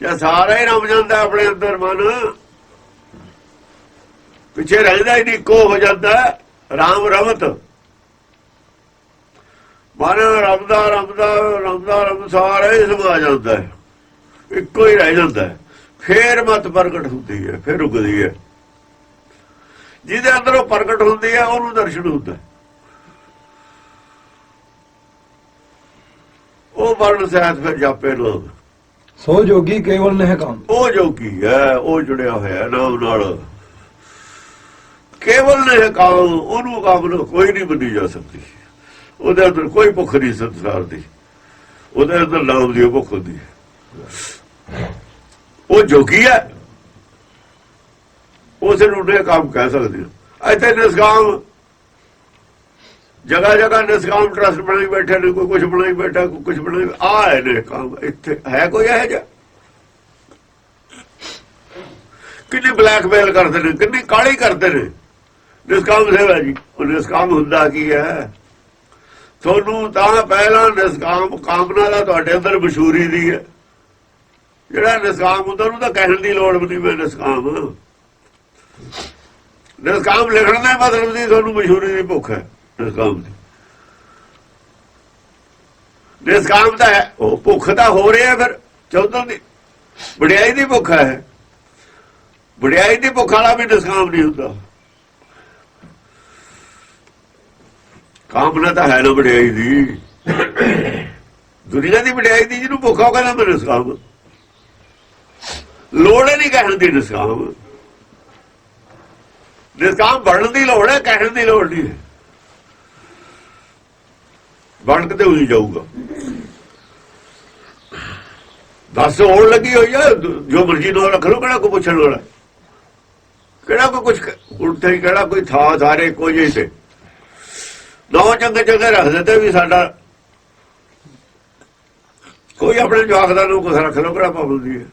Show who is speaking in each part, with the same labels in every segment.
Speaker 1: ਜੇ ਸਾਰਾ ਹੀ ਰਮ ਜਾਂਦਾ ਆਪਣੇ ਅੰਦਰ ਮਨ। ਪਿੱਛੇ ਰਹਿੰਦਾ ਹੀ ਨਹੀਂ ਕੋ ਹੋ ਜਾਂਦਾ, ਰਾਮ ਰਮਤ। ਮਨ ਰਮਦਾ ਰਮਦਾ ਰਮਦਾ ਰਮ ਸਾਰਾ ਹੀ ਸਮਾ ਜਾਂਦਾ ਇੱਕੋ ਹੀ ਰਹਿ ਜਾਂਦਾ ਫੇਰ ਮਤ ਪ੍ਰਗਟ ਹੁੰਦੀ ਹੈ, ਫਿਰ ਰੁਕਦੀ ਹੈ। ਜਿਹਦੇ ਅੰਦਰ ਉਹ ਪ੍ਰਗਟ ਹੁੰਦੀ ਹੈ, ਉਹਨੂੰ ਦਰਸ਼ਨ ਹੁੰਦਾ ਉਹ ਵਰਣ ਸਹਿਤ ਫਿਰ ਜਾਪੇ ਲੋਕ।
Speaker 2: ਸੋ ਜੋਗੀ ਕੇਵਲ ਨਹਿ ਕੰਮ।
Speaker 1: ਉਹ ਜੋ ਹੈ, ਉਹ ਜੁੜਿਆ ਹੋਇਆ ਨਾਮ ਨਾਲ। ਕੇਵਲ ਨੇ ਕਾਮ, ਉਹਨੂੰ ਕਾਮ ਕੋਈ ਨਹੀਂ ਬੰਦੀ ਜਾ ਸਕਦੀ। ਉਹਦੇ ਅੰਦਰ ਕੋਈ ਭੁੱਖ ਨਹੀਂ, ਸੰਸਾਰ ਦੀ। ਉਹਦੇ ਅੰਦਰ ਨਾਮ ਦੀ ਭੁੱਖ ਹੁੰਦੀ ਹੈ। ਉਹ ਜੋਗੀ ਹੈ। ਉਸੇ ਨੂੰ ਨੇ ਕੰਮ ਕਹਿ ਸਕਦੇ ਹੋ। ਇੱਥੇ ਨਿਸਕਾਮ ਜਗਾ ਜਗਾ ਨਿਸਕਾਮ ਟਰਸਟ ਬਣਾਈ ਬੈਠੇ ਨੇ, ਕੋਈ ਕੁਝ ਬਣਾਈ ਬੈਠਾ, ਕੋਈ ਕੁਝ ਬਣਾਈ ਆ ਹੈ ਨੇ ਕੰਮ, ਇੱਥੇ ਹੈ ਕੋਈ ਇਹ ਜਿਹਾ? ਕਿੰਨੀ ਬਲੈਕਮੇਲ ਕਰਦੇ ਨੇ, ਕਿੰਨੀ ਕਾਲੀ ਕਰਦੇ ਨੇ? ਨਿਸਕਾਮ ਸੇਵਾ ਜੀ, ਉਹ ਨਿਸਕਾਮ ਹੁੰਦਾ ਕੀ ਹੈ? ਤੁਹਾਨੂੰ ਤਾਂ ਪਹਿਲਾਂ ਨਿਸਕਾਮ ਕਾਮਨਾ ਦਾ ਤੁਹਾਡੇ ਅੰਦਰ ਮਸ਼ਹੂਰੀ ਦੀ ਹੈ। ਜਿਹੜਾ ਨਿਸਕਾਮ ਹੁੰਦਾ, ਉਹਨੂੰ ਤਾਂ ਕਹਿਣ ਦੀ ਲੋੜ ਵੀ ਨਹੀਂ ਮੈਂ ਨਿਸਕਾਮ ਨਿਸਕਾਮ ਲਿਖਣ ਦਾ ਮਤਲਬ ਦੀ ਤੁਹਾਨੂੰ ਮਸ਼ਹੂਰੀ ਦੀ ਭੁੱਖ ਹੈ। ਨਿਸਕਾਮ ਦੀ। ਨਿਸਕਾਮ ਤਾਂ ਹੈ। ਉਹ ਭੁੱਖ ਤਾਂ ਹੋ ਰਿਹਾ ਫਿਰ, ਚੌਧਰ ਦੀ। ਵਡਿਆਈ ਦੀ ਭੁੱਖ ਹੈ। ਵਡਿਆਈ ਦੀ ਭੁੱਖ ਵਾਲਾ ਵੀ ਨਿਸਕਾਮ ਨਹੀਂ ਹੁੰਦਾ। ਕਾਮਨਾ ਤਾਂ ਹੈ ਨਾ ਵਡਿਆਈ ਦੀ। ਦੁਨੀਆ ਦੀ ਵਡਿਆਈ ਦੀ ਜਿਹਨੂੰ ਭੁੱਖ ਉਹ ਕਹਿੰਦਾ ਮੈਂ ਨਿਸਕਾਮ ਲੋੜ ਹੀ ਨਹੀਂ ਕਹਿਣ ਦੀ ਨਿਸਕਾਮ ਨਿਸਕਾਮ ਬਣਨ ਦੀ ਲੋੜ ਹੈ, ਕਹਿਣ ਦੀ ਲੋੜ ਨਹੀਂ ਹੈ ਬਣ ਕੇ ਤੇ ਹੋਈ ਜਾਊਗਾ। ਦੱਸ ਹੋਣ ਲੱਗੀ ਹੋਈ ਆ, ਜੋ ਮਰਜ਼ੀ ਨੂੰ ਰੱਖ ਲੋ ਕਿਹੜਾ ਕੋ ਪੁੱਛਣ ਵਾਲਾ? ਕਿਹੜਾ ਕੋ ਕੁਝ ਉਲਟੇ ਹੀ ਕਿਹੜਾ ਕੋਈ ਥਾ ਸਾਰੇ ਕੋਈ ਹੀ ਨੌ ਚੰਗੇ ਚੰਗੇ ਰੱਖ ਦਿੱਤੇ ਵੀ ਸਾਡਾ। ਕੋਈ ਆਪਣੇ ਜਵਾਕ ਦਾ ਨੂੰ ਕੁਛ ਰੱਖ ਲੋ ਕਿਹੜਾ ਪਾਬੰਦੀ ਹੈ?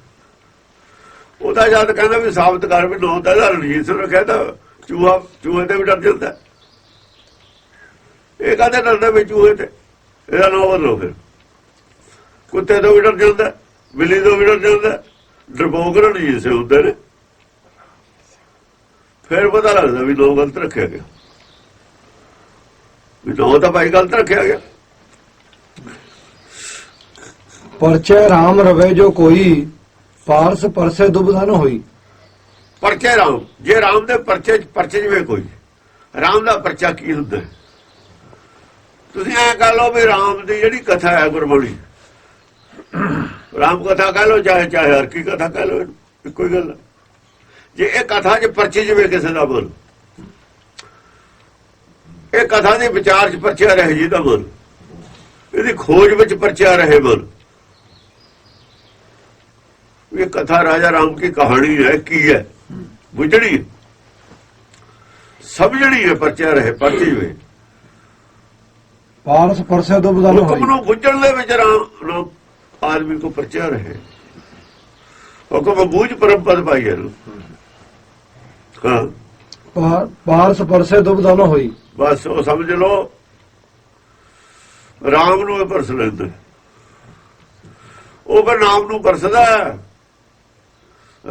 Speaker 1: ਉਹਦਾ ਜਦ ਕਹਿੰਦਾ ਵੀ ਸਾਬਤ ਕਰ ਵੀ ਨੌ ਦਾ ਰਣਜੀਤ ਸਿੰਘ ਰੱਖਿਆ ਤਾਂ ਚੂਹਾ ਚੂਹੇ ਤੇ ਵੀ ਡਰ ਜਾਂਦਾ। ਇਹ ਕਹਿੰਦੇ ਡਰਦਾ ਵੀ ਚੂਹੇ ਤੇ? ਇਹਦਾ ਨੌ ਬਦਲੋ ਫਿਰ। ਕੁੱਤੇ ਤੋਂ ਵੀ ਡਰ ਜਾਂਦਾ ਬਿੱਲੀ ਤੋਂ ਵੀ ਡਰ ਜਾਂਦਾ ਡਰਪੋਕ ਰਣਜੀਤ ਸਿੰਘ ਹੁੰਦੇ ਨੇ। ਫਿਰ ਪਤਾ ਲੱਗਦਾ ਵੀ ਨੌ ਗਲਤ ਰੱਖਿਆ ਗਿਆ। ਵੀ ਨੌ ਤਾਂ ਭਾਈ ਗਲਤ ਰੱਖਿਆ ਗਿਆ।
Speaker 2: ਪਰਚੈ ਰਾਮ ਰਵੇ ਜੋ ਕੋਈ ਪਾਰਸ ਪਰਸੇ ਦੁਬਧਨ ਹੋਈ।
Speaker 1: ਪਰਚੇ ਰਾਮ ਜੇ ਰਾਮ ਦੇ ਪਰਚੇ ਪਰਚੇ ਜਿਵੇਂ ਕੋਈ ਰਾਮ ਦਾ ਪਰਚਾ ਕੀ ਹੁੰਦਾ? ਹੈ? ਤੁਸੀਂ ਐ ਕਹ ਲਓ ਵੀ ਰਾਮ ਦੀ ਜਿਹੜੀ ਕਥਾ ਹੈ ਗੁਰਬਾਣੀ ਰਾਮ ਕਥਾ ਕਹ ਲਓ ਚਾਹੇ ਚਾਹੇ ਹਰ ਕੀ ਕਥਾ ਕਹ ਲਓ, ਇੱਕੋ ਹੀ ਗੱਲ ਜੇ ਇਹ ਕਥਾ ਚ ਪਰਚੇ ਜਿਵੇਂ ਕਿਸੇ ਦਾ ਬੋਲ ਇਹ ਕਥਾ ਦੇ ਵਿਚਾਰ ਚ ਪਰਚਿਆ ਰਹੇ ਜੀ ਦਾ ਬੋਲ ਇਹਦੀ ਖੋਜ ਵਿੱਚ ਪਰਚਿਆ ਰਹੇ ਬੋਲ ਇਹ ਕਥਾ ਰਾਜਾ ਰਾਮ ਕੀ ਕਹਾਣੀ ਹੈ, ਕੀ ਹੈ? ਬੁਝੜੀ ਸਮਝਣੀ ਹੈ ਪਰਚਿਆ ਰਹੇ, ਪਰਚੀ ਵੇ
Speaker 2: ਪਾਰਸ ਪਰਸੇ ਦੁਬਧਨ
Speaker 1: ਹੁਕਮ
Speaker 2: ਹੋਈ।
Speaker 1: ਨੂੰ ਬੁੱਝਣ ਦੇ ਵਿੱਚ ਰਾਮ ਆਦਮੀ ਕੋ ਪਰਚਿਆ ਰਹੇ। ਹੁਕਮ ਬੂਝ ਪਰਮ ਪਦ ਪਾਈ ਹੈ। ਹਾਂ।
Speaker 2: ਪਾਰਸ ਪਰਸੇ ਦੁਬਧਨ ਹੋਈ।
Speaker 1: ਬਸ ਉਹ ਸਮਝ ਲਓ। ਰਾਮ ਨੂੰ ਇਹ ਪਰਸ ਲੈਂਦਾ। ਉਹ ਫਿਰ ਨਾਮ ਨੂੰ ਪਰਸਦਾ ਹੈ।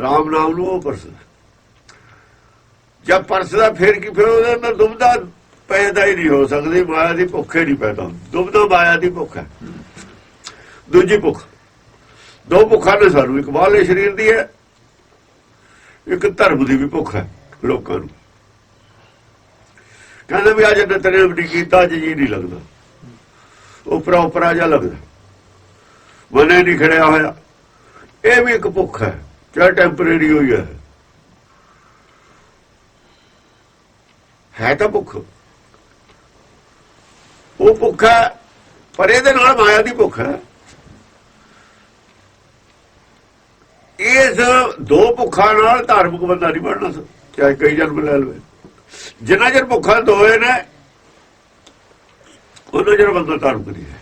Speaker 1: ਰਾਮ ਨਾਮ ਨੂੰ ਉਹ ਪਰਸਦਾ। ਜਦ ਪਰਸਦਾ ਫਿਰ ਕੀ ਫਿਰ ਉਹਦੇ ਅੰਦਰ ਦੁਬਦਾ ਪੈਦਾ ਹੀ ਨਹੀਂ ਹੋ ਸਕਦੀ, ਮਾਇਆ ਦੀ ਭੁੱਖ ਹੀ ਨਹੀਂ ਪੈਦਾ ਦੁਬਦਾ ਮਾਇਆ ਦੀ ਭੁੱਖ ਹੈ। ਦੂਜੀ ਭੁੱਖ। ਦੋ ਭੁੱਖਾਂ ਨੇ ਸਾਨੂੰ, ਇੱਕ ਬਾਹਲੇ ਸਰੀਰ ਦੀ ਹੈ, ਇੱਕ ਧਰਮ ਦੀ ਵੀ ਭੁੱਖ ਹੈ ਲੋਕਾਂ ਨੂੰ। ਕਹਿੰਦੇ ਵੀ ਅੱਜ ਨਤਨੇ ਵੀ ਕੀਤਾ, ਅੱਜ ਜੀ ਨਹੀਂ ਲੱਗਦਾ। ਉਪਰਾ ਉਪਰਾ ਜਿਹਾ ਲੱਗਦਾ? ਮਨੇ ਨਹੀਂ ਖੜਿਆ ਹੋਇਆ। ਇਹ ਵੀ ਇੱਕ ਭੁੱਖ ਹੈ, ਚਾਹੇ ਟੈਂਪਰੇਰੀ ਹੋਈ ਹੈ ਹੈ ਤਾਂ ਭੁੱਖ। ਉਹ ਭੁੱਖ ਹੈ, ਪਰ ਇਹਦੇ ਨਾਲ ਮਾਇਆ ਦੀ ਭੁੱਖ ਹੈ। ਇਸ ਦੋ ਭੁੱਖਾਂ ਨਾਲ ਧਾਰਮਿਕ ਬੰਦਾ ਨਹੀਂ ਬਣਨਾ ਚਾਹੇ ਕਈ ਜਨਮ ਲੈ ਲਵੇ। ਜਿੰਨਾ ਚਿਰ ਭੁੱਖਾਂ ਦੋਏ ਨੇ, ਉਹਨਾਂ ਚਿਰ ਬੰਦਾ ਧਾਰਮਿਕ ਨਹੀਂ ਹੈ।